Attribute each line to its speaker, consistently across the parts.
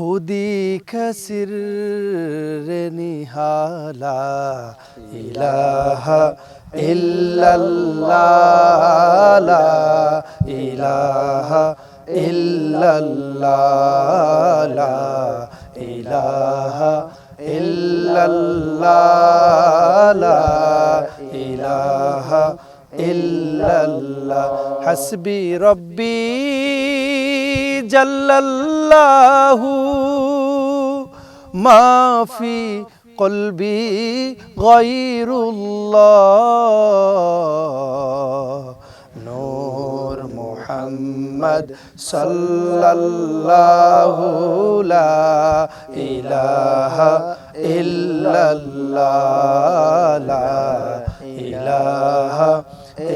Speaker 1: خودي كسر نهالا إله إلا الله لا إله إلا الله لا إله إلا الله لا إله إلا الله حسبي ربي جل الله আল্লাহু মাফি কলবি গয়রুল্লাহ। নূর মুহাম্মদ সাল্লাল্লাহু লা ইলাহা ইল্লাল্লাহ লা ইলাহা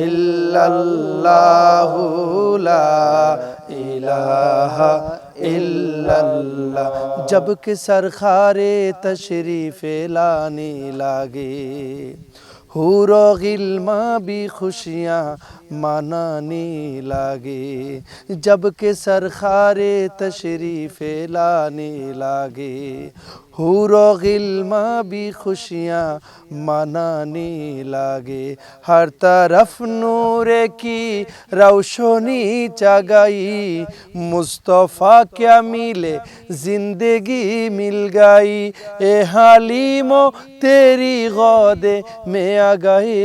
Speaker 1: ইল্লাল্লাহু ইলাহা अल्लाह जब कि सरखारे तशरीफ लाने लागे হুর গিলমা বি খুশিয়া মানানি লাগে, জবকে সরখারে তশরিফ লানে লাগে। হুর গিলমা বি খুশিয়া মানানি লাগে, হর তরফ নূরে কি রৌশনি চাগাই মুস্তফা ক্যা মিলে জিন্দগি মিল গাই, এ হালিমো তেরি গদে মেয়া गए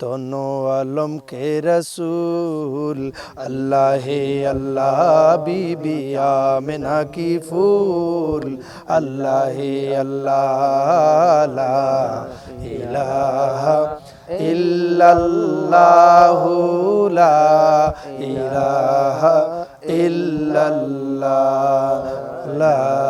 Speaker 1: दोनों आलम के रसूल अल्लाह अल्लाह बीबी आमिना की फूल अल्लाह अल्लाह ला इलाहा इल्लल्लाहु ला इलाहा इल्लल्लाह ला इलाहा